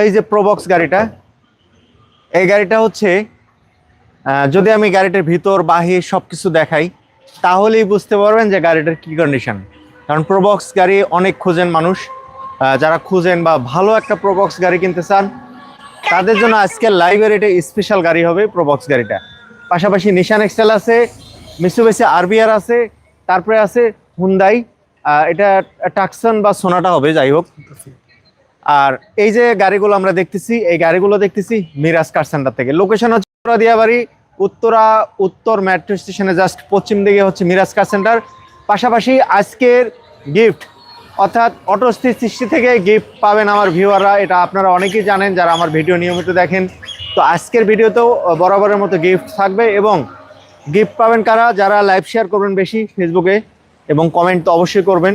এই যে প্রবক্স গাড়িটা, এই গাড়িটা হচ্ছে যদি আমি গাড়িটার ভিতর, বাহির সব কিছু দেখাই, তাহলেই বুঝতে পারবেন যে গাড়িটার কি কন্ডিশন কারণ প্রবক্স গাড়ি অনেক খোঁজেন মানুষ যারা খুঁজেন বা ভালো একটা প্রবক্স গাড়ি কিনতে চান, তাদের জন্য আজকে লাইভের এটা স্পেশাল গাড়ি হবে প্রবক্স গাড়িটা। পাশাপাশি নিশান এক্সেল আছে মিসুবেসি আরবিআর আছে, তারপরে আছে হুন্দাই এটা টাকসন বা সোনাটা হবে, যাই হোক। আর এই যে গাড়িগুলো আমরা দেখতেছি, এই গাড়িগুলো দেখতেছি মিরাজ কার সেন্টার থেকে। লোকেশন হচ্ছে দিয়াবাড়ি উত্তরা, উত্তর মেট্রো স্টেশনে জাস্ট পশ্চিম দিকে হচ্ছে মিরাজ কার সেন্টার পাশাপাশি আজকের গিফট অর্থাৎ অটোস্থির সৃষ্টি থেকে গিফট পাবেন আমার ভিউয়াররা এটা আপনারা অনেকেই জানেন যারা আমার ভিডিও নিয়মিত দেখেন। তো আজকের ভিডিওতেও বরাবরের মতো গিফট থাকবে এবং গিফট পাবেন কারা? যারা লাইভ শেয়ার করবেন বেশি ফেসবুকে এবং কমেন্ট তো অবশ্যই করবেন।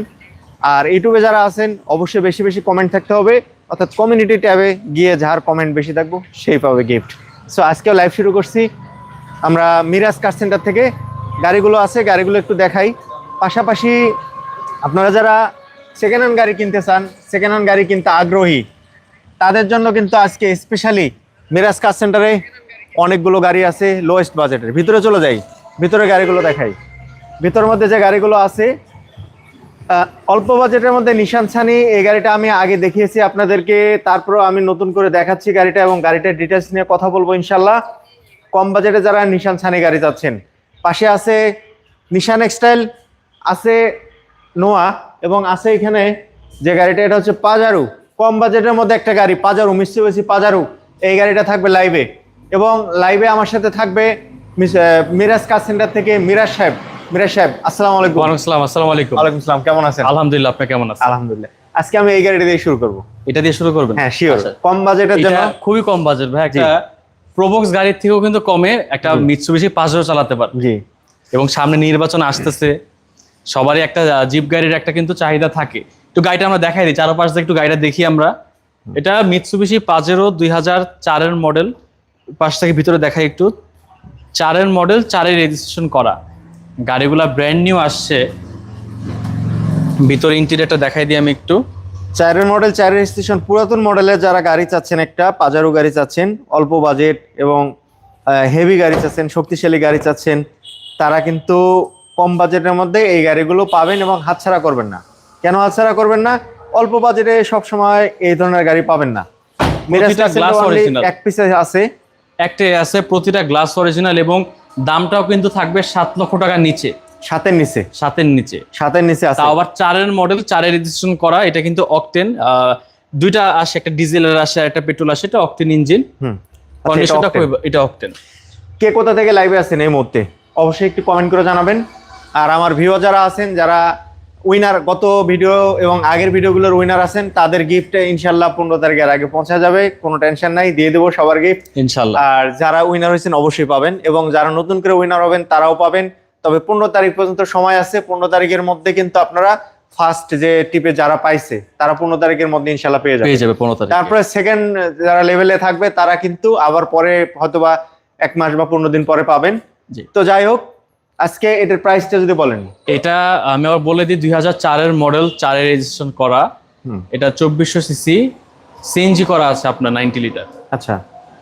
আর ইউটিউবে যারা আছেন, অবশ্যই বেশি বেশি কমেন্ট থাকতে হবে। অর্থাৎ কমিউনিটি ট্যাবে গিয়ে যার কমেন্ট বেশি থাকব, সেই পাবে গিফট সো আজকেও লাইভ শুরু করছি। আমরা মিরাজ কার সেন্টার থেকে গাড়িগুলো আছে, গাড়িগুলো একটু দেখাই। পাশাপাশি আপনারা যারা সেকেন্ড হ্যান্ড গাড়ি কিনতে চান সেকেন্ড হ্যান্ড গাড়ি কিনতে আগ্রহী, তাদের জন্য কিন্তু আজকে স্পেশালি মিরাজ কার সেন্টারে অনেকগুলো গাড়ি আছে লোয়েস্ট বাজেটের ভিতরে চলে যাই, ভিতরে গাড়িগুলো দেখাই। ভিতরের মধ্যে যে গাড়িগুলো আছে অল্প বাজেটের মধ্যে নিশান ছানি এই গাড়িটা আমি আগে দেখিয়েছি আপনাদেরকে, তারপরেও আমি নতুন করে দেখাচ্ছি গাড়িটা এবং গাড়িটার ডিটেলস নিয়ে কথা বলব ইনশাল্লাহ। কম বাজেটে যারা নিশান ছানি গাড়ি যাচ্ছেন পাশে আছে নিশান এক্সটাইল আছে নোয়া এবং আছে এখানে যে গাড়িটা, এটা হচ্ছে পাজারু কম বাজেটের মধ্যে একটা গাড়ি পাজারু বেশি পাজারু এই গাড়িটা থাকবে লাইভে এবং লাইভে আমার সাথে থাকবে মিরাজ কার সেন্টার থেকে মিরাজ সাহেব। মিরাজ সাহেব আসসালামু আলাইকুম। আসসালামু কেমন আছেন? আলহামদুলিল্লাহ আপনি কেমন আছেন? আলহামদুলিল্লাহ। আজকে আমি এই গাড়িটা দিয়ে শুরু করব। এটা দিয়ে শুরু করবেন? হ্যাঁ শিওর আচ্ছা। কম বাজেটের জন্য খুবই কম বাজেট। ভাই একটা প্রবক্স গাড়ির থেকেও কিন্তু কমে একটা মিৎসুবিশি পাঁচশো চালাতে পারে। জি। এবং সামনে নির্বাচন আসতেছে। সবারই একটা জিপ গাড়ির একটা কিন্তু চাহিদা থাকে। একটু গাড়িটা আমরা দেখাই দিই। চারপাশ দিয়ে একটু গাড়িটা দেখি আমরা। এটা মিৎসুবিশি পাজেরো দুই হাজার চারের মডেল পাশ থেকে ভিতরে দেখাই একটু। চারের মডেল চারের রেজিস্ট্রেশন করা। গাড়িগুলা ব্র্যান্ড নিউ আসছে। ভিতরে ইন্টেরিয়রটা দেখাই দিই আমি একটু। চারের মডেল চারের স্টেশন পুরাতন মডেলের যারা গাড়ি চাচ্ছেন একটা পাজারো গাড়ি চাচ্ছেন অল্প বাজেট এবং হেভি গাড়ি চাচ্ছেন শক্তিশালী গাড়ি চাচ্ছেন তারা কিন্তু কম বাজেটের মধ্যে এই গাড়িগুলো পাবেন এবং হাতছাড়া করবেন না। কেন হাতছাড়া করবেন না? অল্প বাজেটে সব সময় এই ধরনের গাড়ি পাবেন না। এক পিসে আছে। একটাই আছে প্রতিটা গ্লাস অরিজিনাল এবং দামটাও কিন্তু থাকবে সাত লক্ষ টাকার নিচে। সাতের নিচে। সাতের নিচে। সাতের নিচে আছে। আবার চারের মডেল চারের রেজিস্ট্রেশন করা এটা কিন্তু অকটেন দুইটা আসে একটা ডিজেলের আসে একটা পেট্রোল আসে এটা অকটেন ইঞ্জিন কন্ডিশনটা। এটা অকটেন কে কোথা থেকে লাইভে আছেন এই মুহূর্তে? অবশ্যই একটু কমেন্ট করে জানাবেন। আর আমার ভিউ যারা আছেন যারা উইনার গত ভিডিও এবং আগের ভিডিওগুলোর উইনার আছেন তাদের গিফট ইনশাল্লাহ পনেরো তারিখের আগে পৌঁছা যাবে কোনো টেনশন নাই দিয়ে দেবো সবার গিফট ইনশাল্লাহ। আর যারা উইনার হয়েছেন অবশ্যই পাবেন এবং যারা নতুন করে উইনার হবেন তারাও পাবেন। তবে পনেরো তারিখ পর্যন্ত সময় আছে পনেরো তারিখের মধ্যে কিন্তু আপনারা ফার্স্ট যে টিপে যারা পাইছে তারা পনেরো তারিখের মধ্যে ইনশাল্লাহ পেয়ে যাবে। পেয়ে যাবে পনেরো তারিখ। তারপরে সেকেন্ড যারা লেভেলে থাকবে তারা কিন্তু আবার পরে হয়তোবা এক মাস বা পনেরো দিন পরে পাবেন। তো যাই হোক আজকে এটার প্রাইসটা যদি বলেন। এটা আমি আবার বলে দিই দুই হাজার চারের মডেল চারের রেজিস্ট্রেশন করা। এটা চব্বিশশো সিসি সিএনজি করা আছে আপনার নাইনটি লিটার আচ্ছা।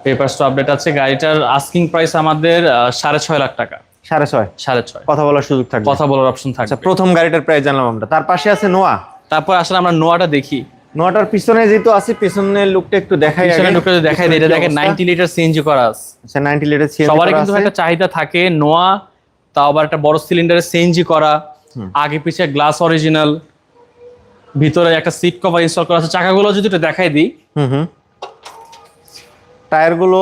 পেপারস তো আপডেট আছে। গাড়িটার আস্কিং প্রাইস আমাদের সাড়ে ছয় লাখ টাকা। সাড়ে ছয়? সাড়ে ছয়। কথা বলার সুযোগ থাকবে কথা বলার অপশন আচ্ছা থাকবে প্রথম গাড়িটার প্রাইস জানলাম আমরা। তার পাশে আছে নোয়া তারপর আসলে আমরা নোয়াটা দেখি। নোয়াটার পিছনে যেহেতু আছে পিছনের লুকটা একটু দেখাই পিছনে আগে। ঢুকে যদি দেখাই এটা পিছনের দেখেন কি অবস্থা? নাইনটি লিটার সিএনজি করা আছে। আচ্ছা 90 লিটার সিএনজি সবারই কিন্তু একটা চাহিদা থাকে। নোয়া তাও আবার একটা বড় সিলিন্ডারে সিএনজি করা আগে পিছে গ্লাস অরিজিনাল ভিতরে একটা সিট কভার ইনস্টল করা আছে। চাকাগুলো যদি একটু দেখাই দিই। হুম হুম। টায়ারগুলো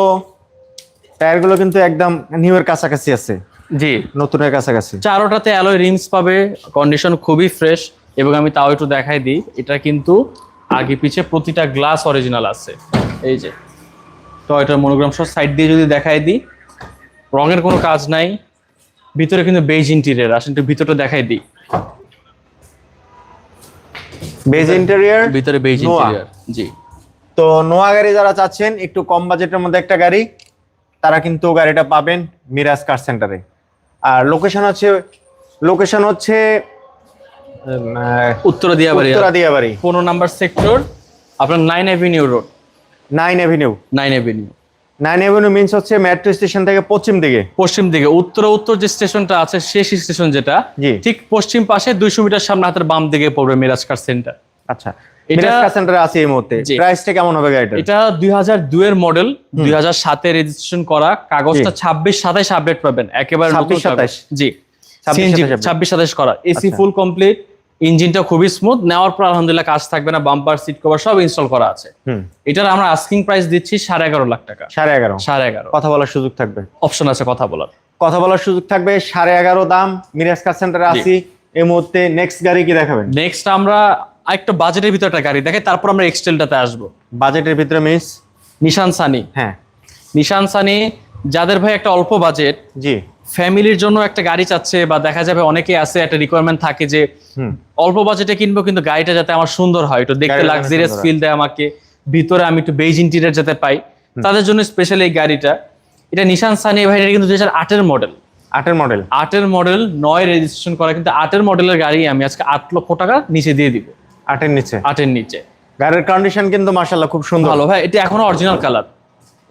টায়ারগুলো কিন্তু একদম নিউ এর কাছাকাছি আছে। জি। নতুনের কাছাকাছি। চারোটাতে অ্যালয় রিমস পাবে কন্ডিশন খুবই ফ্রেশ এবং আমি তাও একটু দেখাই দিই। এটা কিন্তু আগে পিছে প্রতিটা গ্লাস অরিজিনাল আছে। এই যে তো এটার মনোগ্রাম সহ সাইড দিয়ে যদি দেখাই দিই রঙের কোনো কাজ নাই। ভিতরে কিন্তু বেজ ইন্টেরিয়ার আসেন একটু ভিতরটা দেখাই দিই। বেজ ইন্টেরিয়ার ভিতরে বেজ। ইন্টেরিয়ার জি। তো নোয়া গাড়ি যারা চাচ্ছেন একটু কম বাজেটের মধ্যে একটা গাড়ি তারা কিন্তু গাড়িটা পাবেন মিরাজ কার সেন্টারে। আর লোকেশন হচ্ছে লোকেশন হচ্ছে উত্তরা দিয়াবাড়ি উত্তরা দিয়াবাড়ি। পনেরো নাম্বার সেক্টর আপনার nine avenue road nine avenue nine avenue nine avenue means হচ্ছে মেট্রো স্টেশন থেকে পশ্চিম দিকে। পশ্চিম দিকে। উত্তর উত্তর যে স্টেশনটা আছে শেষ স্টেশন যেটা ঠিক পশ্চিম পাশে দুইশো মিটার সামনে হাতের বাম দিকে পড়বে মিরাজ কার সেন্টার আচ্ছা। এটা- সেন্টারে আছে এই মুহূর্তে। প্রাইসটা কেমন হবে গাড়িটার? এটা মডেল দুই হাজার সাতে রেজিস্ট্রেশন করা। কাগজটা ছাব্বিশ সাতাইশ আপডেট পাবেন। একেবারে নতুন 27 জি। 26, 27 ছাব্বিশ সাতাইশ করা। এসি আচ্ছা। ফুল কমপ্লিট ইঞ্জিনটা খুবই স্মুথ নেওয়ার পর আলহামদুলিল্লাহ কাজ থাকবে না বাম্পার সিট কভার সব ইনস্টল করা আছে। এটার আমরা আস্কিং প্রাইস দিচ্ছি সাড়ে এগারো লাখ টাকা। সাড়ে এগারো। সাড়ে এগারো। কথা বলার সুযোগ থাকবে। অপশন আছে কথা বলার। কথা বলার সুযোগ থাকবে সাড়ে এগারো দাম মিরাজ কার সেন্টারে আসি এই মুহূর্তে নেক্সট গাড়ি কি দেখাবেন? নেক্সট আমরা একটা বাজেটের ভিতরে একটা গাড়ি দেখাই তারপর আমরা এক্সটেলটাতে আসব। বাজেটের ভিতরে মিস নিশান সানি হ্যাঁ। নিশান সানি যাদের ভাই একটা অল্প বাজেট জি। ফ্যামিলির জন্য একটা গাড়ি চাচ্ছে বা দেখা যাবে অনেকে আছে একটা রিকোয়ারমেন্ট থাকে যে অল্প বাজেটে কিনবো কিন্তু গাড়িটা যাতে আমার সুন্দর হয় একটু দেখতে লাক্সারিয়াস ফিল দেয় আমাকে। ভিতরে আমি একটু বেজ ইন্টিরিয়ার যাতে পাই। তাদের জন্য স্পেশাল এই গাড়িটা। এটা নিশান সানি ভাই এটা কিন্তু দুই হাজার আটের মডেল আটের মডেল আটের মডেল নয় রেজিস্ট্রেশন করা কিন্তু আটের মডেলের গাড়ি আমি আজকে আট লক্ষ টাকা নিচে দিয়ে দিব। আটের নিচে। আটের নিচে। গাড়ির কন্ডিশন কিন্তু মাশাআল্লাহ খুব সুন্দর। ভালো ভাই এটা এখনও অরিজিনাল কালার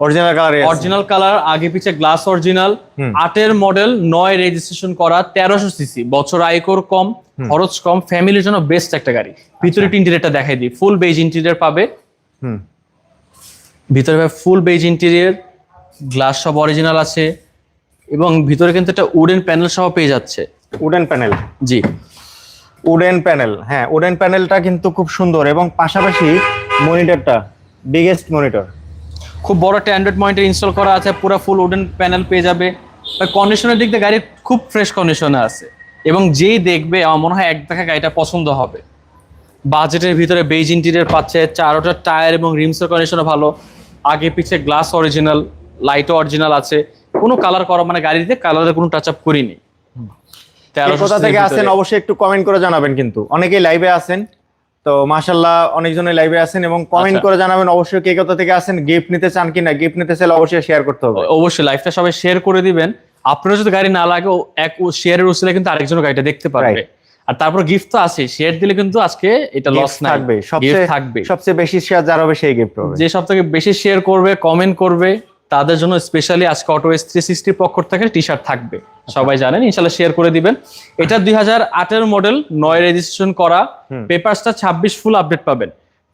অরিজিনাল কালারে অরিজিনাল কালার আগে পিছে গ্লাস অরিজিনাল আটের মডেল নয় রেজিস্ট্রেশন করা তেরোশো সিসি বছর আয়কর কম খরচ কম ফ্যামিলির জন্য বেস্ট একটা গাড়ি। ভিতরে ইন্টেরিয়রটা দেখাই দিই। ফুল বেজ ইন্টেরিয়র পাবে। হুম। ভিতরে ফুল বেজ ইন্টেরিয়র গ্লাস সব অরিজিনাল আছে এবং ভিতরে কিন্তু একটা উডেন প্যানেল সহ পেয়ে যাচ্ছে। উডেন প্যানেল জি। উডেন প্যানেল হ্যাঁ উডেন প্যানেলটা কিন্তু খুব সুন্দর এবং পাশাপাশি মনিটরটা বিগেস্ট মনিটর খুব বড় একটা অ্যান্ড্রয়েড মনিটর ইনস্টল করা আছে পুরো ফুল উডেন প্যানেল পেয়ে যাবে। কন্ডিশনের দিক দিয়ে গাড়ি খুব ফ্রেশ কন্ডিশনে আছে। এবং যেই দেখবে আমার মনে হয় এক দেখা গাড়িটা পছন্দ হবে। বাজেটের ভিতরে বেজ ইন্টিরিয়ার পাচ্ছে চারোটা টায়ার এবং রিমসের কন্ডিশনও ভালো। আগে পিছে গ্লাস অরিজিনাল লাইটও অরিজিনাল আছে। কোনো কালার করা মানে গাড়িতে কালারের কোনো টাচ আপ করিনি কোথা থেকে আসেন অবশ্যই একটু কমেন্ট করে জানাবেন কিন্তু। অনেকেই লাইভে আছেন। তো মাশাল্লাহ অনেকজনই লাইভে আছেন এবং কমেন্ট আচ্ছা। করে জানাবেন অবশ্যই কে কোথা থেকে আসেন গিফট নিতে চান কিনা গিফট নিতে চাইলে অবশ্যই শেয়ার করতে হবে। অবশ্যই লাইফটা সবাই শেয়ার করে দিবেন। আপনারা যদি গাড়ি না লাগে ও এক শেয়ারের উসিলে কিন্তু আরেকজন গাড়িটা দেখতে পারবে। আর তারপর গিফট তো আছে শেয়ার দিলে কিন্তু আজকে এটা লস নাই। থাকবে। সবচেয়ে থাকবে। সবচেয়ে বেশি শেয়ার যার হবে সেই গিফট হবে। যে সব থেকে বেশি শেয়ার করবে কমেন্ট করবে তাদের জন্য স্পেশালি আজকে অটো এস থ্রি সিক্সটির পক্ষ থেকে টি শার্ট থাকবে সবাই জানেন ইনশাল্লাহ শেয়ার করে দিবেন। এটা দুই হাজার আটের মডেল নয় রেজিস্ট্রেশন করা। পেপারসটা ছাব্বিশ ফুল আপডেট পাবেন।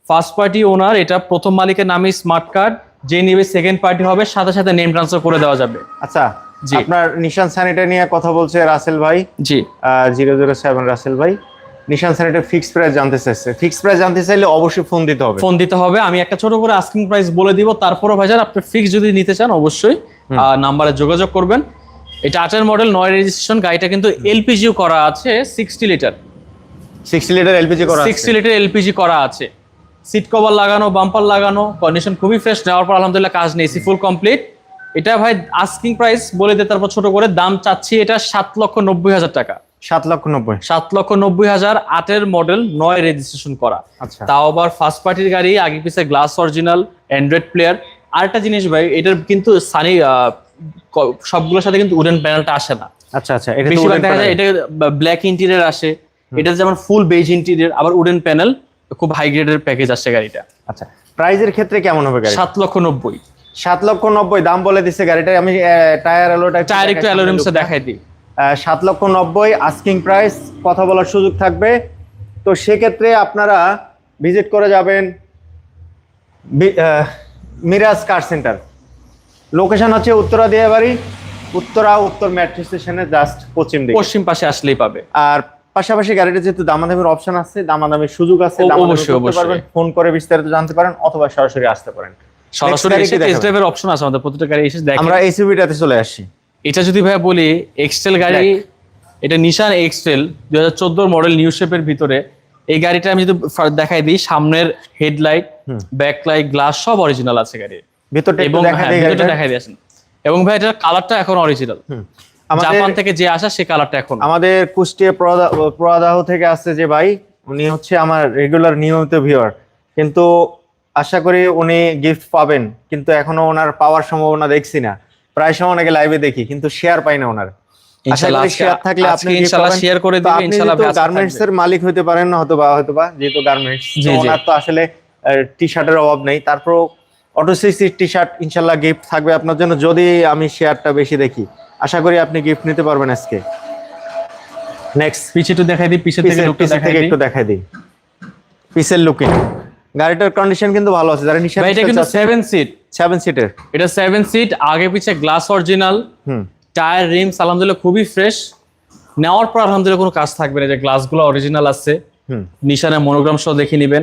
ফার্স্ট পার্টি ওনার এটা প্রথম মালিকের নামে স্মার্ট কার্ড যে নিবে সেকেন্ড পার্টি হবে সাথে সাথে নেম ট্রান্সফার করে দেওয়া যাবে। আচ্ছা জি। আপনার নিশান স্যানিটারি নিয়ে কথা বলছে রাসেল ভাই। জি। জিরো জিরো সেভেন রাসেল ভাই। নিশান স্যানিটারি ফিক্স প্রাইস জানতে চাইছে। ফিক্স প্রাইস জানতে চাইলে অবশ্যই ফোন দিতে হবে। ফোন দিতে হবে। আমি একটা ছোট করে আস্কিং প্রাইস বলে দিব। তারপরও ভাইজান আপনি ফিক্স যদি নিতে চান অবশ্যই নাম্বারে যোগাযোগ করবেন। এটা আটের মডেল নয় রেজিস্ট্রেশন গাড়িটা কিন্তু এলপিজিও করা আছে sixty litre sixty litre LPG করা সিক্সটি লিটার এলপিজি করা আছে। সিট কভার লাগানো বাম্পার লাগানো কন্ডিশন খুবই ফ্রেশ নেওয়ার পর আলহামদুলিল্লাহ কাজ নেই ফুল কমপ্লিট এটা ভাই আস্কিং প্রাইস বলে দিয়ে তারপর ছোট করে দাম চাচ্ছি এটা সাত লক্ষ নব্বই হাজার টাকা। সাত লক্ষ নব্বই। সাত লক্ষ নব্বই হাজার আটের মডেল নয় রেজিস্ট্রেশন করা। আচ্ছা। তাও আবার ফার্স্ট পার্টির গাড়ি আগে পিছে গ্লাস অরিজিনাল অ্যান্ড্রয়েড প্লেয়ার আরেকটা জিনিস ভাই এটার কিন্তু সানি সবগুলোর সাথে কিন্তু উডেন প্যানেলটা আসে না। আচ্ছা আচ্ছা এটা দেখা যায় এটা ব্ল্যাক ইন্টেরিয়র আসে। এটা যেমন ফুল বেজ ইন্টেরিয়র আবার উডেন প্যানেল খুব হাই গ্রেডের প্যাকেজ আসছে গাড়িটা। আচ্ছা প্রাইজের ক্ষেত্রে কেমন হবে গাড়ি সাত লক্ষ নব্বই। সাত লক্ষ নব্বই দাম বলে দিচ্ছে গাড়িটা আমি টায়ার আলোটা টায়ার একটু অ্যালোরিমসে দেখাই দিই। সাত লক্ষ নব্বই আস্কিং প্রাইস কথা বলার সুযোগ থাকবে। তো সেক্ষেত্রে আপনারা ভিজিট করে যাবেন মিরাজ কার সেন্টার লোকেশন হচ্ছে উত্তরা দিয়ে বাড়ি উত্তরা উত্তর মেট্রো স্টেশনের জাস্ট পশ্চিম দিকে। পশ্চিম পাশে আসলেই পাবে। আর পাশাপাশি গাড়িটা যেহেতু দামাদামির অপশন আছে দামাদামির সুযোগ আছে অবশ্যই, অবশ্যই। ফোন করে বিস্তারিত জানতে পারেন অথবা সরাসরি আসতে পারেন। সরাসরি এসে টেস্ট ড্রাইভের অপশন আছে আমাদের প্রতিটা গাড়ি এসে আমরা এসইউভিটাতে চলে আসছি এটা যদি ভাই বলি এক্সটেল গাড়ি এটা নিশান এক্সটেল দুই হাজার মডেল নিউ শেপের ভিতরে। এই গাড়িটা আমি যদি দেখাই দিই সামনের হেডলাইট ব্যাক লাইট গ্লাস সব অরিজিনাল আছে গাড়ির। ভিতরটা এবং হ্যাঁ, ভিতরটা দেখাই দিয়েছেন এবং ভাই এটার কালারটা এখন অরিজিনাল জাপান থেকে যে আসা সে কালারটা এখন। আমাদের কুষ্টিয়া প্রদাহ থেকে আসছে যে ভাই উনি হচ্ছে আমার রেগুলার নিয়মিত ভিউয়ার কিন্তু আশা করি উনি গিফট পাবেন কিন্তু এখনও ওনার পাওয়ার সম্ভাবনা দেখছি না। প্রায় সময় ওনাকে লাইভে দেখি কিন্তু শেয়ার পাই না ওনার। শেয়ার থাকলে আপনি ইনশাআল্লাহ শেয়ার করে ইনশাআল্লাহ গার্মেন্টস এর মালিক হতে পারেন না হয়তো বা হয়তো বা যেহেতু গার্মেন্টস। ওনার তো আসলে টি শার্টের অভাব নেই। তারপর অটো টি শার্ট গিফট থাকবে আপনার জন্য যদি আমি শেয়ারটা বেশি দেখি। আশা করি আপনি গিফট নিতে পারবেন আজকে। নেক্সট পিছে একটু দেখাই দিই পিছে থেকে দেখাই দিই। একটু দেখাই দিই। পিসের লুকিং গাড়িটার কন্ডিশন কিন্তু ভালো আছে যারা নিশান এটা কিন্তু সেভেন সিট সেভেন সিটের এটা সেভেন সিট আগে পিছে গ্লাস অরিজিনাল হুম। টায়ার রিমস আলহামদুলিল্লাহ খুবই ফ্রেশ নেওয়ার পর আলহামদুলিল্লাহ কোনো কাজ থাকবে না যে গ্লাসগুলো অরিজিনাল আছে। হুম। নিশানের মনোগ্রাম সহ দেখে নেবেন।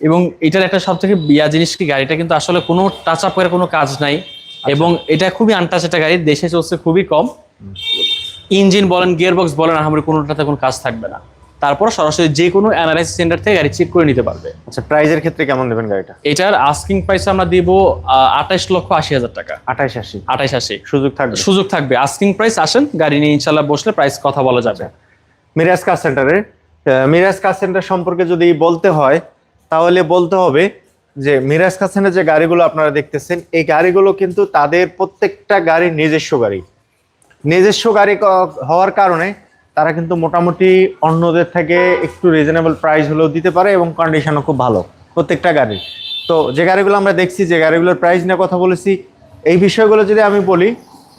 এবং এটার একটা সব থেকে বিয়া জিনিস কি গাড়িটা কিন্তু আসলে কোনো টাচ আপ করে কোনো কাজ নাই। এবং এটা খুবই আনটাচ একটা গাড়ি দেশে চলছে খুবই কম। ইঞ্জিন বলেন গিয়ারবক্স বলেন আমার কোনোটাতে কোনো কাজ থাকবে না। তারপর সরাসরি যে কোনো অ্যানালাইসিস সেন্টার থেকে গাড়ি চেক করে নিতে পারবে। আচ্ছা প্রাইজের ক্ষেত্রে কেমন দেবেন গাড়িটা? এটার আস্কিং প্রাইস আমরা দিব আঠাশ লক্ষ আশি হাজার টাকা। আঠাশ আশি। আঠাশ আশি। সুযোগ থাকবে? সুযোগ থাকবে। আস্কিং প্রাইস আসেন গাড়ি নিয়ে ইনশাল্লাহ বসলে প্রাইস কথা বলা যাবে। মিরাজ কার সেন্টারের মিরাজ কার সেন্টার সম্পর্কে যদি বলতে হয় তাহলে বলতে হবে যে মিরাজ কার সেন্টার যে গাড়িগুলো আপনারা দেখতেছেন এই গাড়িগুলো কিন্তু তাদের প্রত্যেকটা গাড়ি নিজস্ব গাড়ি। নিজস্ব গাড়ি হওয়ার কারণে তারা কিন্তু মোটামুটি অন্যদের থেকে একটু রিজনেবল প্রাইস হলেও দিতে পারে এবং কন্ডিশনও খুব ভালো প্রত্যেকটা গাড়ি তো যে গাড়িগুলো আমরা দেখছি, যে গাড়িগুলোর প্রাইস নিয়ে কথা বলেছি, এই বিষয়গুলো যদি আমি বলি,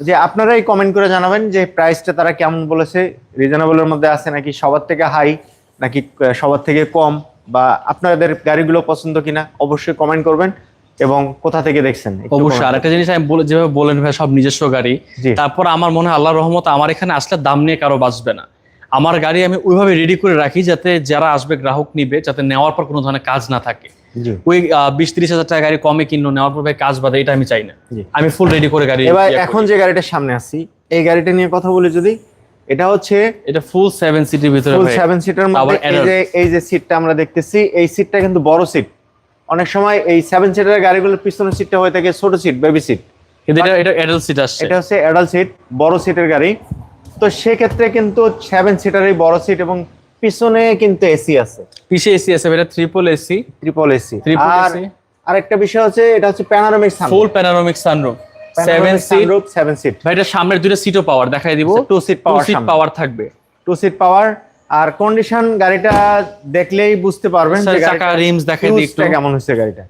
যে আপনারাই কমেন্ট করে জানাবেন যে প্রাইসটা তারা কেমন বলেছে রিজনেবলের মধ্যে আছে নাকি সবার থেকে হাই নাকি সবার থেকে কম, বা আপনাদের গাড়িগুলো পছন্দ কিনা, অবশ্যই কমেন্ট করবেন। এবং কোথা থেকে দেখছেন? অবশ্যই আরেকটা জিনিস আমি বলে যেভাবে বলেন ভাই সব নিজস্ব গাড়ি। তারপর আমার মনে হয় আল্লাহর রহমত আমার এখানে আসলে দাম নিয়ে কারও বাঁচবে না। আমার গাড়ি আমি ওইভাবে রেডি করে রাখি যাতে যারা আসবে গ্রাহক নিবে যাতে নেওয়ার পর কোনো ধরনের কাজ না থাকে। ওই বিশ ত্রিশ হাজার টাকা গাড়ি কমে কিনলো নেওয়ার পর ভাই কাজ বাদে এটা আমি চাই না। আমি ফুল রেডি করে গাড়ি এবার এখন যে গাড়িটার সামনে আছি এই গাড়িটা নিয়ে কথা বলি যদি এটা হচ্ছে এটা ফুল সেভেন সিটির ভিতরে ফুল সেভেন সিটার মধ্যে এই যে এই যে সিটটা আমরা দেখতেছি এই সিটটা কিন্তু বড় সিট অনেক সময় এই সেভেন সিটার গাড়িগুলোর পিছনের সিটটা হয়ে থাকে ছোট সিট বেবি সিট কিন্তু এটা এটা অ্যাডাল্ট সিট আসছে। এটা হচ্ছে অ্যাডাল্ট সিট বড় সিটের গাড়ি। তো সেক্ষেত্রে কিন্তু সেভেন সিটারই বড় সিট এবং পিছনে কিন্তু এসি আছে। পিছে এসি আছে এটা triple AC triple AC Triple আর একটা বিষয় হচ্ছে এটা হচ্ছে panoramic full panoramic sunroof seven seat seven seat ভাই এটা সামনের দুটো সিটও পাওয়ার দেখাই দিব। Two seat power seat power থাকবে। টু সিট পাওয়ার আর কন্ডিশন গাড়িটা দেখলেই বুঝতে পারবেন যে চাকা রিমস দিই একটু। কেমন হচ্ছে গাড়িটা।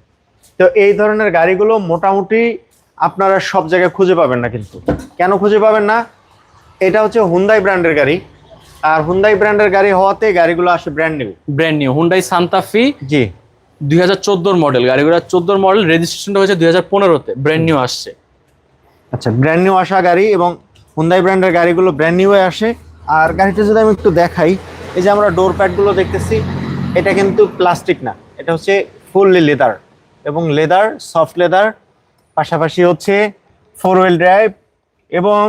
তো এই ধরনের গাড়িগুলো মোটামুটি আপনারা সব জায়গায় খুঁজে পাবেন না কিন্তু। কেন খুঁজে পাবেন না? এটা হচ্ছে হুন্দাই ব্র্যান্ডের গাড়ি। আর হুন্দাই ব্র্যান্ডের গাড়ি হওয়াতে গাড়িগুলো আসে brand new brand new Hyundai Santa Fe জি। দুই হাজার চোদ্দোর মডেল গাড়িগুলো চোদ্দোর মডেল রেজিস্ট্রেশনটা হয়েছে দুই হাজার পনেরোতে ব্র্যান্ড নিউ আসছে। আচ্ছা ব্র্যান্ড নিউ আসা গাড়ি এবং হুন্দাই ব্র্যান্ডের গাড়িগুলো ব্র্যান্ড নিউ আসে। আর গাড়িটা যদি আমি একটু দেখাই, এই যে আমরা ডোর প্যাডগুলো দেখতেছি, এটা কিন্তু প্লাস্টিক না। এটা হচ্ছে ফুললি লেদার এবং লেদার সফট লেদার পাশাপাশি হচ্ছে ফোর হুইল ড্রাইভ এবং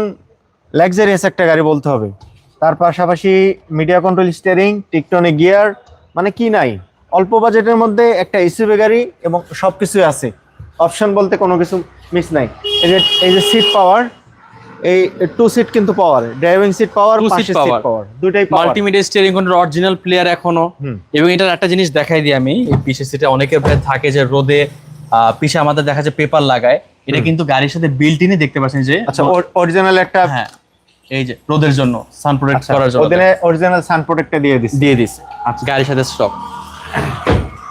লাক্সারিয়াস একটা গাড়ি বলতে হবে। তার পাশাপাশি media control steering tiptronic gear মানে কি নাই? অল্প বাজেটের মধ্যে একটা এসিবি গাড়ি এবং সব কিছুই আছে। অপশন বলতে কোনো কিছু মিস নাই। এই যে এই যে সিট পাওয়ার এই টু সিট কিন্তু পাওয়ার ড্রাইভিং সিট পাওয়ার পাশে সিট পাওয়ার দুটাই power multimedia steering control original player এখনও। এবং এটার একটা জিনিস দেখাই দিই আমি এই পিছে সিটে অনেকের ভয় থাকে যে রোদে পিছে আমাদের দেখা যায় পেপার লাগায়। এটা কিন্তু গাড়ির সাথে বিল্ট ইনই দেখতে পাচ্ছেন যে আচ্ছা অরিজিনাল একটা হ্যাঁ এই যে রোদের জন্য সান প্রোটেক্ট আচ্ছা, করার জন্য ওদিনে অরিজিনাল সান প্রোটেক্টটা দিয়ে দিছি। দিয়ে দিছে গাড়ির সাথে স্টক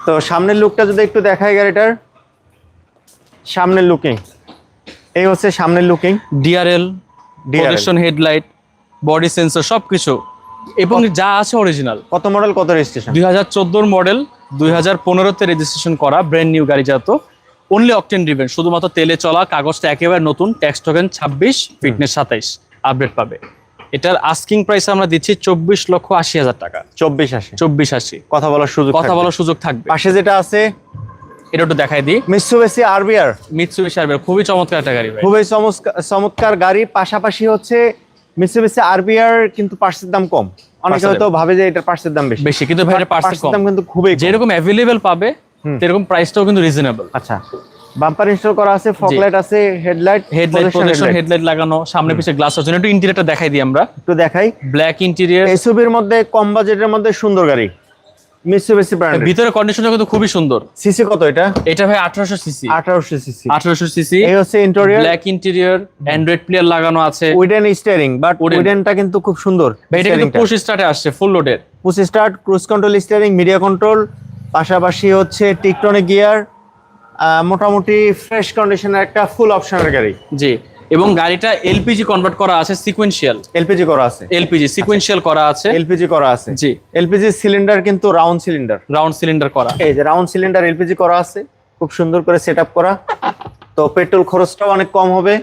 তো সামনের লুকটা যদি একটু দেখাই গাড়িটার সামনের লুকিং এই হচ্ছে সামনের looking DRL DRL projection headlight body sensor সবকিছু। এবং যা আছে অরিজিনাল কত মডেল কত রেজিস্ট্রেশন দুই হাজার চোদ্দোর মডেল দুই হাজার পনেরোতে রেজিস্ট্রেশন করা ব্র্যান্ড নিউ গাড়ি যাত অনলি অকটেন ড্রিভেন শুধুমাত্র তেলে চলা কাগজটা একেবারে নতুন ট্যাক্স টোকেন ছাব্বিশ ফিটনেস সাতাইশ আপডেট পাবে। এটার আস্কিং প্রাইস আমরা দিচ্ছি চব্বিশ লক্ষ আশি হাজার টাকা। চব্বিশ আশি। চব্বিশ আশি। কথা বলার সুযোগ কথা বলার সুযোগ থাকবে। পাশে যেটা আছে এটা একটু দেখাই দিই। মিৎসুবিশি আরবিআর মিৎসুবি সার্ভে খুবই চমৎকার একটা গাড়ি খুবই চমৎকার গাড়ি পাশাপাশি হচ্ছে মিৎসুবিশি আরবিআর কিন্তু পার্সের দাম কম। অনেকে হয়তো ভাবে যে এটার পার্সের দাম বেশি। বেশি কিন্তু ভাই এটা পার্সের দাম কিন্তু খুবই যেরকম অ্যাভেলেবেল পাবে। সেরকম প্রাইসটাও কিন্তু রিজনেবল আচ্ছা বাম্পার ইনস্টল করা আছে ফগলাইট আছে হেডলাইট হেডলাইট প্রজেকশন হেডলাইট লাগানো সামনে পিছে গ্লাস আছে একটু ইন্টেরিয়রটা দেখাই দিই আমরা। একটু দেখাই। ব্ল্যাক ইন্টেরিয়র এসইউভির মধ্যে কম বাজেটের মধ্যে সুন্দর গাড়ি। মিৎসুবিশি ব্র্যান্ড ভিতরে কন্ডিশনটা কিন্তু খুবই সুন্দর। সিসি কত এটা? এটা ভাই আঠারোশো সিসি 1800 সিসি আঠারোশো সিসি এই হচ্ছে interior black interior android player লাগানো আছে। Widen steering but. উইডেনটা কিন্তু খুব সুন্দর ভাই এটা কিন্তু পুশ স্টার্টে আসছে ফুল লোডের push start cruise control steering media control পাশাপাশি হচ্ছে টিকটনিক গিয়ার আহ, মোটামুটি ফ্রেশ কন্ডিশনের একটা ফুল অপশনের গাড়ি। জি। এবং গাড়িটা এলপিজি কনভার্ট করা আছে সিকোয়েন্সিয়াল এলপিজি করা আছে। এলপিজি সিকোয়েন্সিয়াল করা আছে। এলপিজি করা আছে। জি। এলপিজি সিলিন্ডার কিন্তু রাউন্ড সিলিন্ডার রাউন্ড সিলিন্ডার করা। এই যে রাউন্ড সিলিন্ডার এলপিজি করা আছে খুব সুন্দর করে সেট করা। তো পেট্রোল খরচটাও অনেক কম হবে।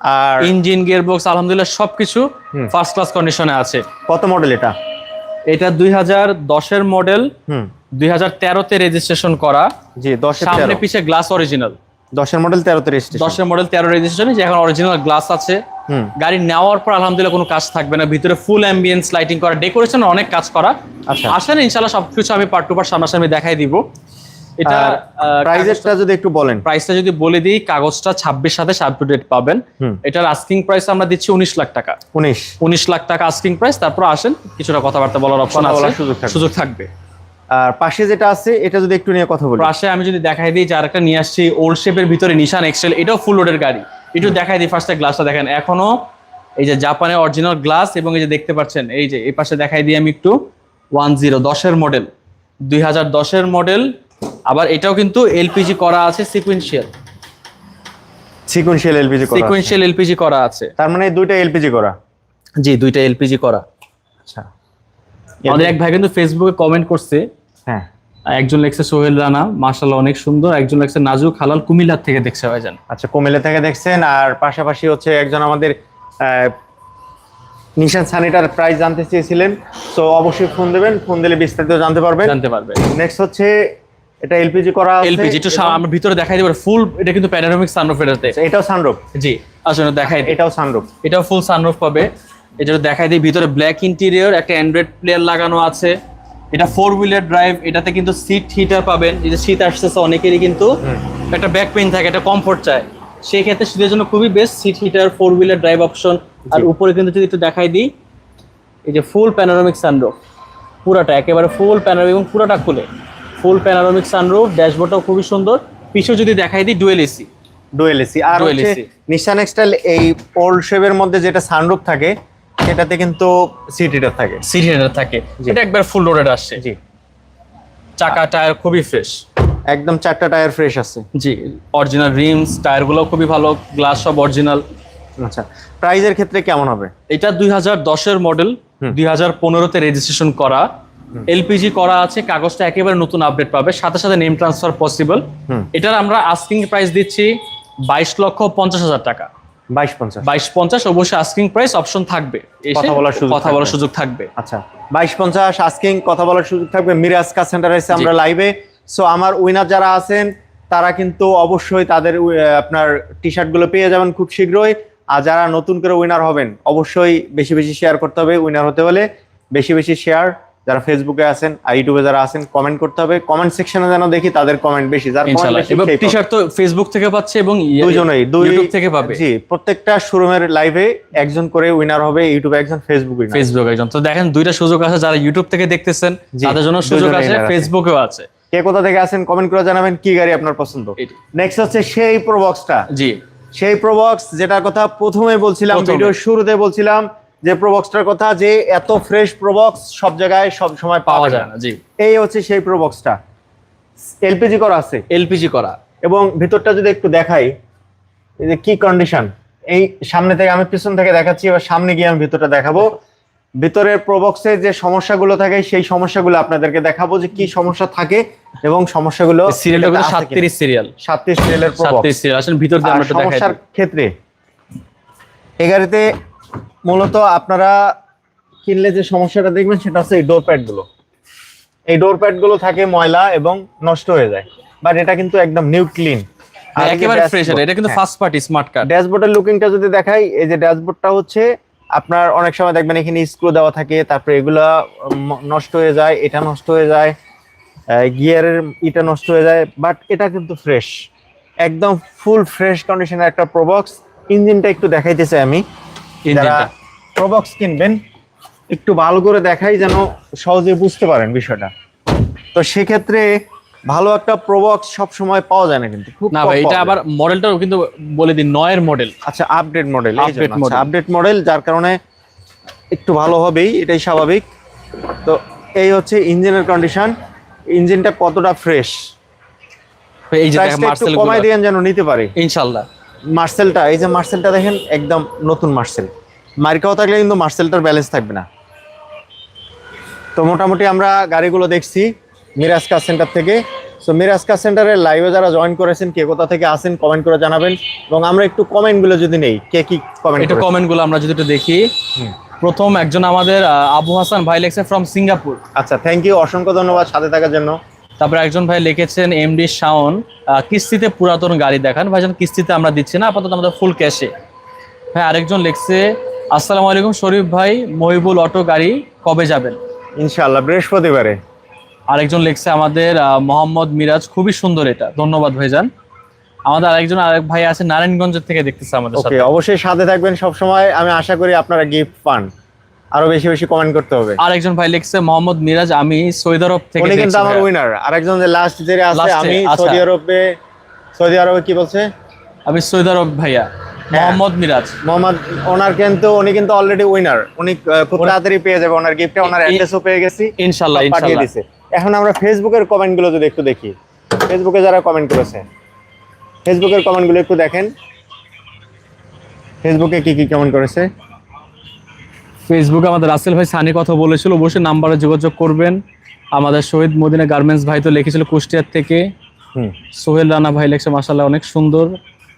আর ইঞ্জিন গিয়ারবক্স আলহামদুলিল্লাহ সবকিছু। ফার্স্ট ক্লাস কন্ডিশনে আছে। কত মডেল এটা? এটা দুই হাজার দশের মডেল দুই হাজার তেরোতে রেজিস্ট্রেশন করা। জি দশের সামনে পিছে গ্লাস অরিজিনাল দশের মডেল তেরোতে রেজিস্ট্রেশন দশের মডেল তেরো রেজিস্ট্রেশন এখন অরিজিনাল গ্লাস আছে। গাড়ি নেওয়ার পর আলহামদুলিল্লাহ কোনো কাজ থাকবে না। ভিতরে ফুল অ্যাম্বিয়েন্স লাইটিং করা ডেকোরেশন অনেক কাজ করা। আচ্ছা। আসেন ইনশাল্লাহ সবকিছু আমি পার্ট টু পার্ট সামনাসামনি দেখাই দিব। এটা আর প্রাইজেসটা যদি একটু বলেন। প্রাইসটা যদি বলে দিই কাগজটা ছাব্বিশ সাথে আপ ডেট পাবেন। এটার আস্কিং প্রাইস আমরা দিচ্ছি উনিশ লাখ টাকা। উনিশ। উনিশ লাখ টাকা আস্কিং প্রাইস তারপর আসেন কিছুটা কথাবার্তা বলার অপশন আছে। সুযোগ থাকবে। আর পাশে যেটা আছে এটা যদি একটু নিয়ে কথা বলি। পাশে আমি যদি দেখাই দিই যার একটা নিয়ে আসছি ওল্ড শেপের ভিতরে নিশান এক্সেল এটাও ফুল লোডের গাড়ি। একটু দেখাই দিই ফার্স্টে গ্লাসটা দেখেন। এখনও এই যে জাপানের অরিজিনাল গ্লাস এবং এই যে দেখতে পাচ্ছেন এই যে এই পাশে দেখাই দিই আমি একটু ওয়ান জিরো দশের মডেল দুই হাজার দশের মডেল আবার এটাও কিন্তু এলপিজি করা আছে সিকুয়েন্সিয়াল সিকুয়েন্সিয়াল এলপিজি করা। সিকুয়েন্সিয়াল এলপিজি করা আছে। তার মানে দুইটা এলপিজি করা। জি দুইটা এলপিজি করা। আচ্ছা। আমাদের এক ভাই কিন্তু ফেসবুকে কমেন্ট করছে হ্যাঁ। একজন লেখছে সোহেল রানা মাশাল্লাহ অনেক সুন্দর। একজন লেখছে নাজুক হালাল কুমিল্লার থেকে দেখছে ভাইজান। আচ্ছা কুমিল্লা থেকে দেখছেন আর পাশাপাশি হচ্ছে একজন আমাদের নিশান সানিটার প্রাইস জানতে চেয়েছিলেন। তো অবশ্যই ফোন দেবেন ফোন দিলে বিস্তারিত জানতে পারবেন। জানতে পারবে। নেক্সট হচ্ছে এটা এলপিজি করা আছে। এলপিজি একটু আমরা ভিতরে দেখাই দেবো ফুল এটা কিন্তু প্যানোরামিক সানরুফ এটাতে। এটাও সানরুফ জি আসলে দেখাই এটাও সানরুফ এটাও ফুল সানরুফ পাবে। এটা দেখাই দিই ভিতরে ব্ল্যাক ইন্টেরিয়র একটা অ্যান্ড্রয়েড প্লেয়ার লাগানো আছে। এটা ফোর হুইলার ড্রাইভ এটাতে কিন্তু সিট হিটার পাবেন। এই যে শীত আসতেছে অনেকেরই কিন্তু একটা ব্যাক পেইন থাকে একটা কমফোর্ট চায়। সেই ক্ষেত্রে শীতের জন্য খুবই best seat heater four wheeler drive option আর উপরে কিন্তু যদি একটু দেখাই দিই এই যে ফুল প্যানোরামিক সানরুফ পুরাটা একেবারে ফুল প্যানোরামিক এবং পুরাটা খুলে। ফুল প্যানোরামিক সানরুফ ড্যাশবোর্ডটাও খুবই সুন্দর। পিছু যদি দেখাই দিই ডুয়েল এসি ডুয়েল এসি আর হচ্ছে নিশান এক্সটাইল এই ওল্ড শেপের মধ্যে যেটা সানরুফ থাকে সেটাতে কিন্তু সিট হিটার থাকে। সিট হিটার থাকে। এটা একবার ফুল লোডেড আসছে জি। চাকা টায়ার খুবই ফ্রেশ একদম চারটা টায়ার ফ্রেশ আছে। জি অরিজিনাল রিমস টায়ারগুলো খুবই ভালো গ্লাস সব অরিজিনাল আচ্ছা প্রাইজের ক্ষেত্রে কেমন হবে? এটা দুই হাজার দশের মডেল দুই হাজার পনেরোতে রেজিস্ট্রেশন করা। এলপিজি করা আছে কাগজটা একেবারে নতুন আপডেট পাবে সাথে সাথে নেম ট্রান্সফার পসিবল এটার আমরা আস্কিং প্রাইস দিচ্ছি বাইশ লক্ষ পঞ্চাশ হাজার টাকা। বাইশ পঞ্চাশ। বাইশ পঞ্চাশ অবশ্যই আস্কিং প্রাইস অপশন থাকবে। কথা বলার সুযোগ কথা বলার সুযোগ থাকবে। আচ্ছা বাইশ পঞ্চাশ আস্কিং কথা বলার সুযোগ থাকবে। মিরাজ কার সেন্টার এসে আমরা লাইভে সো আমার উইনার যারা আছেন তারা কিন্তু অবশ্যই তাদের আপনার টি শার্টগুলো পেয়ে যাবেন খুব শীঘ্রই। আর যারা নতুন করে উইনার হবেন অবশ্যই বেশি বেশি শেয়ার করতে হবে। উইনার হতে হলে বেশি বেশি শেয়ার যারা ফেসবুকে আছেন আর ইউটিউবে যারা আছেন কমেন্ট করতে হবে। কমেন্ট সেকশনে যেন দেখি তাদের কমেন্ট বেশি। যার টি শার্ট তো ফেসবুক থেকে পাচ্ছে এবং ইয়ে- দুজনেই ইউটিউব থেকে পাবে। জি প্রত্যেকটা শোরুমের লাইভে একজন করে উইনার হবে ইউটিউবে একজন ফেসবুক উইনার ফেসবুক একজন। তো দেখেন দুইটা সুযোগ আছে যারা ইউটিউব থেকে দেখতেছেন তাদের জন্য সুযোগ আছে ফেসবুকেও আছে। কে কোথা থেকে আছেন কমেন্ট করে জানাবেন কি গাড়ি আপনার পছন্দ। নেক্সট হচ্ছে সেই প্রোবক্সটা জি। সেই প্রোবক্স যেটার কথা প্রথমে বলছিলাম ভিডিও শুরুতে বলছিলাম যে প্রোবক্সটার কথা যে এত ফ্রেশ প্রোবক্স সব জায়গায় সব সময় পাওয়া যায় না জি। এই হচ্ছে সেই প্রোবক্সটা এলপিজি করা আছে। এলপিজি করা। এবং ভিতরটা যদি একটু দেখাই এই যে কি কন্ডিশন এই সামনে থেকে আমি পিছন থেকে দেখাচ্ছি এবার সামনে গিয়ে আমি ভিতরটা দেখাবো। ভিতরের প্রবক্সে যে সমস্যাগুলো থাকে সেই সমস্যাগুলো আপনাদেরকে দেখাবো যে কি সমস্যা থাকে এবং সমস্যাগুলো কিন্তু আছে সিরিয়াল সাতত্রিশ সিরিয়ালের প্রবক্স সাতত্রিশ সিরিয়াল আসেন ভিতর দিয়ে আমরা দেখাই সমস্যার ক্ষেত্রে এই গাড়িতে মূলত আপনারা কিনলে যে সমস্যাটা দেখবেন সেটা হচ্ছে এই ডোর প্যাডগুলো। এই ডোর প্যাডগুলো থাকে ময়লা এবং নষ্ট হয়ে যায়। বাট এটা কিন্তু একদম নিউ ক্লিন হ্যাঁ, একেবারে ফ্রেশ এটা। কিন্তু ফার্স্ট পার্টি স্মার্ট কার্ড ড্যাশবোর্ডের লুকিংটা যদি দেখাই এই যে ড্যাশবোর্ডটা হচ্ছে আপনার অনেক সময় দেখবেন এখানে স্ক্রু দেওয়া থাকে তারপরে এগুলা নষ্ট হয়ে যায় এটা নষ্ট হয়ে যায় গিয়ারের ইটা নষ্ট হয়ে যায় বাট এটা কিন্তু ফ্রেশ একদম ফুল ফ্রেশ কন্ডিশনের একটা প্রবক্স ইঞ্জিনটা একটু দেখাইতে চাই আমি। যারা প্রবক্স কিনবেন একটু ভালো করে দেখাই যেন সহজে বুঝতে পারেন বিষয়টা। তো সেক্ষেত্রে ভালো একটা প্রবক্স সব সময় পাওয়া যায় না কিন্তু খুব না ভাই এটা আবার মডেলটাও কিন্তু বলে দিই নয়ের মডেল আচ্ছা আপডেট মডেল। আপডেট মডেল যার কারণে একটু ভালো হবেই এটাই স্বাভাবিক। তো এই হচ্ছে ইঞ্জিনের কন্ডিশন ইঞ্জিনটা কতটা ফ্রেশ এই যে মার্সেল কমাই দিয়েন যেন নিতে পারে। ইনশাল্লাহ। মার্সেলটা এই যে মার্সেলটা দেখেন একদম নতুন মার্সেল। মার্কাও থাকলে কিন্তু মার্সেলটার ব্যালেন্স থাকবে না। তো মোটামুটি আমরা গাড়িগুলো দেখছি মিরাজ কার সেন্টার থেকে। সো মিরাজ কার সেন্টারের লাইভে যারা জয়েন করেছেন কে কোথা থেকে আসেন কমেন্ট করে জানাবেন। এবং আমরা একটু কমেন্টগুলো যদি নেই কে কি কমেন্ট এটা কমেন্টগুলো আমরা যদি একটু দেখি। প্রথম একজন আমাদের আবু হাসান ভাই লেখছে ফ্রম সিঙ্গাপুর আচ্ছা থ্যাংক ইউ অসংখ্য ধন্যবাদ সাথে থাকার জন্য। তারপরে একজন ভাই লিখেছেন এমডি শাওন কিস্তিতে পুরাতন গাড়ি দেখান। ভাইজান কিস্তিতে আমরা দিচ্ছি না আপাতত আমাদের ফুল ক্যাশে ভাই আরেকজন লিখছে আসসালামু আলাইকুম শরীফ ভাই মহিবুল অটো গাড়ি কবে যাবেন? ইনশাআল্লাহ বৃহস্পতিবারে। আরেকজন লিখছে আমাদের মোহাম্মদ মিরাজ খুবই সুন্দর এটা। ধন্যবাদ ভাইজান। আমাদের আরেকজন আরেক ভাই আছে নারায়ণগঞ্জের থেকে দেখতেছে আমাদের ওকে অবশ্যই সাথে থাকবেন সব সময় আমি আশা করি আপনারা গিফট পান। আরও বেশি বেশি কমেন্ট করতে হবে। আরেকজন ভাই লিখছে মোহাম্মদ মিরাজ আমি সৌদি আরব থেকে উনি কিন্তু আমার উইনার আরেকজন যে লাস্ট যে আছে আমি আচ্ছা। সৌদি আরবে সৌদি আরবে কি বলছে? আমি সৌদি আরব ভাইয়া। হ্যাঁ। মোহাম্মদ মিরাজ। মোহাম্মদ ওনার কিন্তু উনি কিন্তু অলরেডি উইনার উনি খুব তাড়াতাড়ি পেয়ে যাবে ওনার গিফটে ওনার অ্যাড্রেসও পেয়ে গেছি। ইনশাল্লাহ সব পাঠিয়ে দিছে। এখন আমরা ফেসবুকের কমেন্টগুলো যদি একটু দেখি। ফেসবুকে যারা কমেন্ট করেছে ফেসবুকের কমেন্টগুলো একটু দেখেন। ফেসবুকে কি কি কমেন্ট করেছে? ফেসবুকে আমাদের রাসেল ভাই সানি কথা বলেছিল অবশ্যই নাম্বারে যোগাযোগ করবেন। আমাদের শহীদ মদিনা গার্মেন্টস ভাই তো লিখেছিল কুষ্টিয়ার থেকে। সোহেল রানা ভাই লেখছে মাসাল্লাহ অনেক সুন্দর।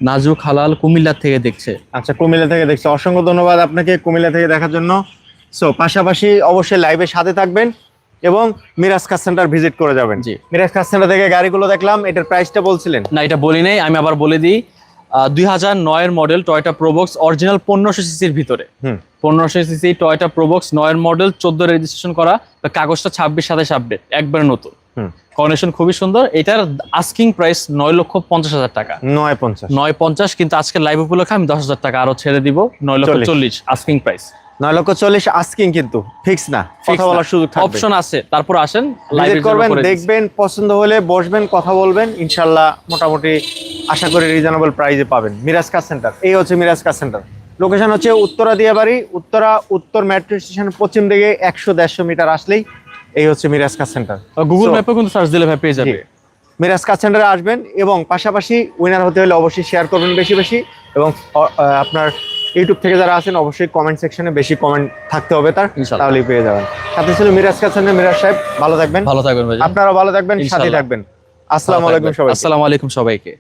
নাজুক হালাল কুমিল্লার থেকে দেখছে। আচ্ছা কুমিল্লা থেকে দেখছে। অসংখ্য ধন্যবাদ আপনাকে কুমিল্লা থেকে দেখার জন্য। সো পাশাপাশি অবশ্যই লাইভের সাথে থাকবেন এবং মিরাজ কার সেন্টার ভিজিট করে যাবেন। জি। মিরাজ কার সেন্টার থেকে গাড়িগুলো দেখলাম এটার প্রাইসটা বলছিলেন। না এটা বলি নাই আমি আবার বলে দিই। দুই হাজার নয়ের মডেল টয়টা প্রোবক্স অরিজিনাল পনেরোশো সিসির ভিতরে। হুম। পনেরোশো সিসি টয়টা প্রোবক্স নয়ের মডেল চোদ্দ রেজিস্ট্রেশন করা কাগজটা ছাব্বিশ সাতাশ আপডেট একবার নতুন। হুম। কন্ডিশন খুবই সুন্দর। এটার আস্কিং প্রাইস নয় লক্ষ পঞ্চাশ হাজার টাকা। নয় পঞ্চাশ। নয় পঞ্চাশ কিন্তু আজকে লাইভ উপলক্ষে আমি দশ হাজার টাকা আরও ছেড়ে দিব নয় লক্ষ। চল্লিশ। আস্কিং প্রাইস নয় লক্ষ চল্লিশ আস্কিং কিন্তু ফিক্স না কথা বলার সুযোগ থাকবে। অপশন আছে তারপর আসেন ভিজিট করবেন দেখবেন পছন্দ হলে বসবেন কথা বলবেন ইনশাল্লাহ মোটামুটি আশা করি রিজনেবল প্রাইসে পাবেন। মিরাজ কার সেন্টার এই হচ্ছে মিরাজ কার সেন্টার লোকেশন হচ্ছে উত্তরা দিয়াবাড়ি উত্তরা উত্তর মেট্রো স্টেশনের পশ্চিম দিকে একশো দেড়শো মিটার আসলেই এই হচ্ছে মিরাজ কার সেন্টার গুগল ম্যাপে কিন্তু সার্চ দিলে ভাই পেয়ে যাবে। মিরাজ কার সেন্টারে আসবেন এবং পাশাপাশি উইনার হতে হলে অবশ্যই শেয়ার করবেন বেশি বেশি এবং আপনার ইউটিউব থেকে যারা আছেন অবশ্যই কমেন্ট সেকশনে বেশি কমেন্ট থাকতে হবে তার। তাহলেই পেয়ে যাবেন। সাথে ছিল মিরাজ কাছে মিরাজ সাহেব ভালো থাকবেন। ভালো থাকবেন আপনারাও আপনারা ভালো থাকবেন সাথে। থাকবেন। আসসালামু আলাইকুম সবাই আসসালামু আলাইকুম সবাইকে।